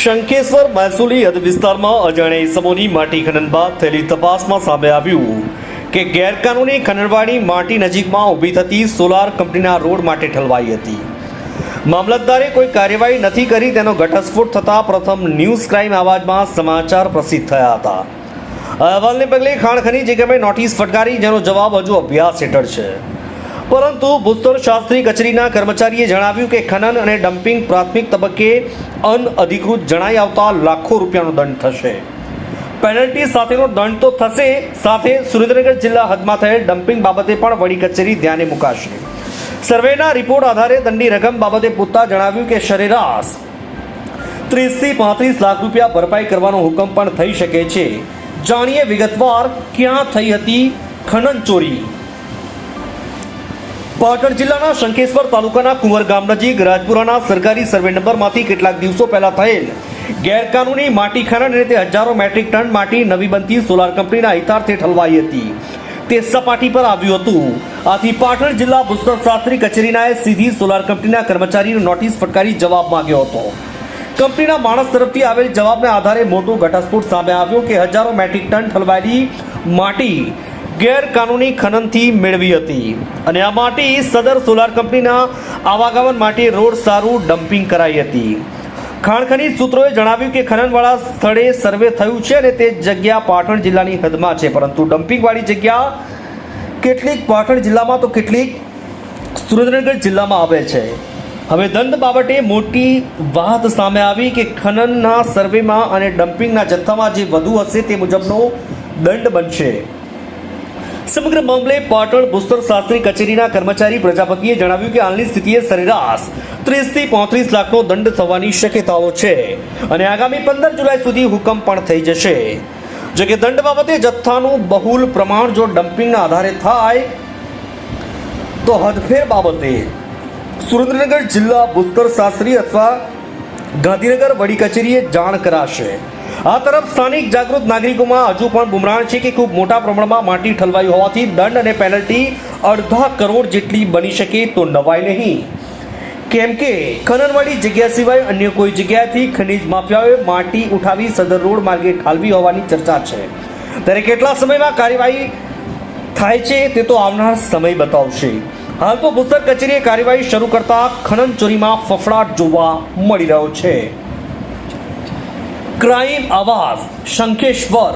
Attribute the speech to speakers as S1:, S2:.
S1: શંકેશ્વર, મહેસૂલી હદ વિસ્તારમાં અજાણ્યા ઇસમોની માટી ખનન બાદ થયેલી તપાસમાં સામે આવ્યું કે ગેરકાનૂની ખનનવાળી માટી નજીકમાં ઊભી થતી સોલાર કંપનીના રોડ માટે ઠલવાઈ હતી. મામલતદારે કોઈ કાર્યવાહી નથી કરી, તેનો ઘટસ્ફોટ થતાં પ્રથમ ન્યૂઝ ક્રાઇમ આવાજમાં સમાચાર પ્રસિદ્ધ થયા હતા. અહેવાલને પગલે ખાણ ખનીજ નિગમે નોટિસ ફટકારી, જેનો જવાબ હજુ અભ્યાસ હેઠળ છે. પરંતુ ભૂસ્તર શાસ્ત્રી કચેરીના કર્મચારીએ જણાવ્યું કે ખનન અને ડમ્પિંગ પ્રાથમિક તબક્કે અનઅધિકૃત જણાઈ આવતા લાખો રૂપિયાનો દંડ થશે. પેનલ્ટી સાથેનો દંડ તો થશે, સાથે સુરેન્દ્રનગર જિલ્લા હદમાં થયેલ ડમ્પિંગ બાબતે પણ વડી કચેરી ધ્યાને મુકાશે. સર્વેના રિપોર્ટ આધારે દંડની રકમ બાબતે પૂછતા જણાવ્યું કે સરેરાશ ત્રીસથી પાંત્રીસ લાખ રૂપિયા ભરપાઈ કરવાનો હુકમ પણ થઈ શકે છે. જાણીએ વિગતવાર ક્યાં થઈ હતી ખનન ચોરી. પાટણ જિલ્લાના શંકેશ્વર તાલુકાના કુંવર ગામ નજીક રાજપુરાના સરકારી સર્વે નંબરમાંથી કેટલાક દિવસો પહેલા થયેલ ગેરકાનૂની માટી ખનન અને તે હજારો મેટ્રિક ટન માટી નવી બનતી સોલાર કંપનીના હિતાર્થે ઠલવાઈ હતી. તે સપાટી પર આવ્યું હતું. આથી પાટણ જિલ્લા ભૂસ્તર શાસ્ત્રી કચેરીનાએ સીધી સોલાર કંપનીના કર્મચારીને નોટિસ ફટકારી જવાબ માંગ્યો હતો. કંપનીના માણસ તરફથી આવેલ જવાબના આધારે મોટો ઘટસ્ફોટ સામે આવ્યો કે હજારો મેટ્રિક ટન ઠલવાયેલી માટી ગેરકાનૂની ખનનથી મેળવી હતી. અને આ માટી સદર સોલાર કંપનીના આવાગમન માટે રોડ સારું ડમ્પિંગ કરાઈ હતી. ખાણખનીજ સૂત્રોએ જણાવ્યું કે ખનનવાળા સ્થળે સર્વે થયું છે અને તે જગ્યા પાટણ જિલ્લાની હદમાં છે. પરંતુ ડમ્પિંગવાળી જગ્યા કેટલીક પાટણ જિલ્લામાં તો કેટલીક સુરેન્દ્રનગર જિલ્લામાં આવે છે. હવે દંડ બાબતે મોટી વાત સામે આવી કે ખનનના સર્વેમાં અને ડમ્પિંગના જથ્થામાં જે વધુ હશે તે મુજબનો દંડ બનશે. સમગ્ર મામલે પાટણ ભૂસ્તર શાસ્ત્રી કચેરીના કર્મચારી પ્રજાપતિએ જણાવ્યું કે હાલની સ્થિતિએ સરેરાશ ત્રીસથી પાંત્રીસ લાખનો દંડ થવાની શક્યતાઓ છે અને આગામી પંદર જુલાઈ સુધી હુકમ પણ થઈ જશે. જો કે દંડ બાબતે જથ્થાનું બહુલ પ્રમાણ જો ડમ્પિંગના આધારે થાય, તો હદફેર બાબતે સુરેન્દ્રનગર જિલ્લા ભૂસ્તર શાસ્ત્રી અથવા ગાંધીનગર વડી કચેરીએ જાણ કરાશે. આ તરફ સ્થાનિક જાગૃત નાગરિકોમાં હજુ પણ બુમરાણ છે કે ખૂબ મોટા પ્રમાણમાં માટી ઠલવાઈ હોવાથી દંડ અને પેનલ્ટી અડધા કરોડ જેટલી બની શકે તો નવાય નહીં. કેમ કે ખનનવાળી જગ્યા સિવાય અન્ય કોઈ જગ્યાએથી ખનિજ માફિયાઓએ માટી ઉઠાવી સદર રોડ માર્ગે ઠાલવી હોવાની ચર્ચા છે. ત્યારે કેટલા સમયમાં કાર્યવાહી થાય છે તે તો આવનાર સમય બતાવશે. હાલ તો ભૂસ્તર કચેરીએ કાર્યવાહી શરૂ કરતા ખનન ચોરીમાં ફફડાટ જોવા મળી રહ્યો છે. ક્રાઇમ આવાજ શંખેશ્વર